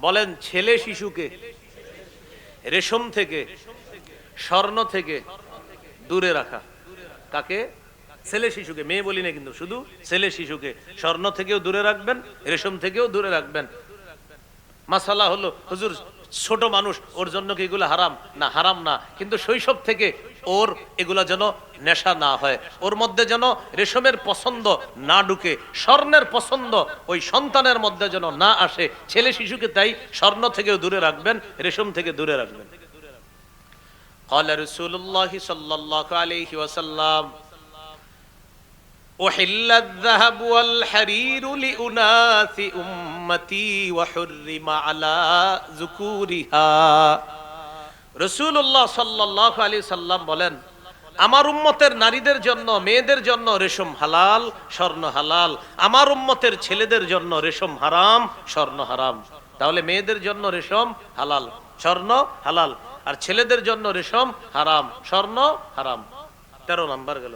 বলেন ছেলে শিশুকে, রেশম থেকে, স্বর্ণ থেকে দূরে রাখা। কাকে? ছেলে শিশুকে, মেয়ে বলি না কিন্তু শুধু ছেলে শিশুকে। স্বর্ণ থেকেও দূরে রাখবেন, রেশম থেকেও দূরে রাখবেন। মাসালা হলো, হুজুর ছোট মানুষ ওর জন্য কি এগুলো হারাম না হারাম না কিন্তু শৈশব থেকে ওর এগুলা যেন নেশা না হয় ওর মধ্যে যেন রেশমের পছন্দ না ঢুকে স্বর্ণের পছন্দ ওই সন্তানের মধ্যে যেন না আসে ছেলে শিশুকে তাই স্বর্ণ থেকেও দূরে রাখবেন রেশম থেকে দূরে রাখবেন قال رسول الله صلى الله عليه وسلم أحل الذهب والحرير لأناس أمتي وحرم على ذكورها রসুল্লাহ সাল্লাহ আলী সাল্লাম বলেন আমার উম্মতের নারীদের জন্য মেয়েদের জন্য রেশম হালাল স্বর্ণ হালাল আমার উম্মতের ছেলেদের জন্য রেশম হারাম স্বর্ণ হারাম তাহলে মেয়েদের জন্য রেশম হালাল স্বর্ণ হালাল আর ছেলেদের জন্য রেশম হারাম স্বর্ণ হারাম তেরো নাম্বার গেল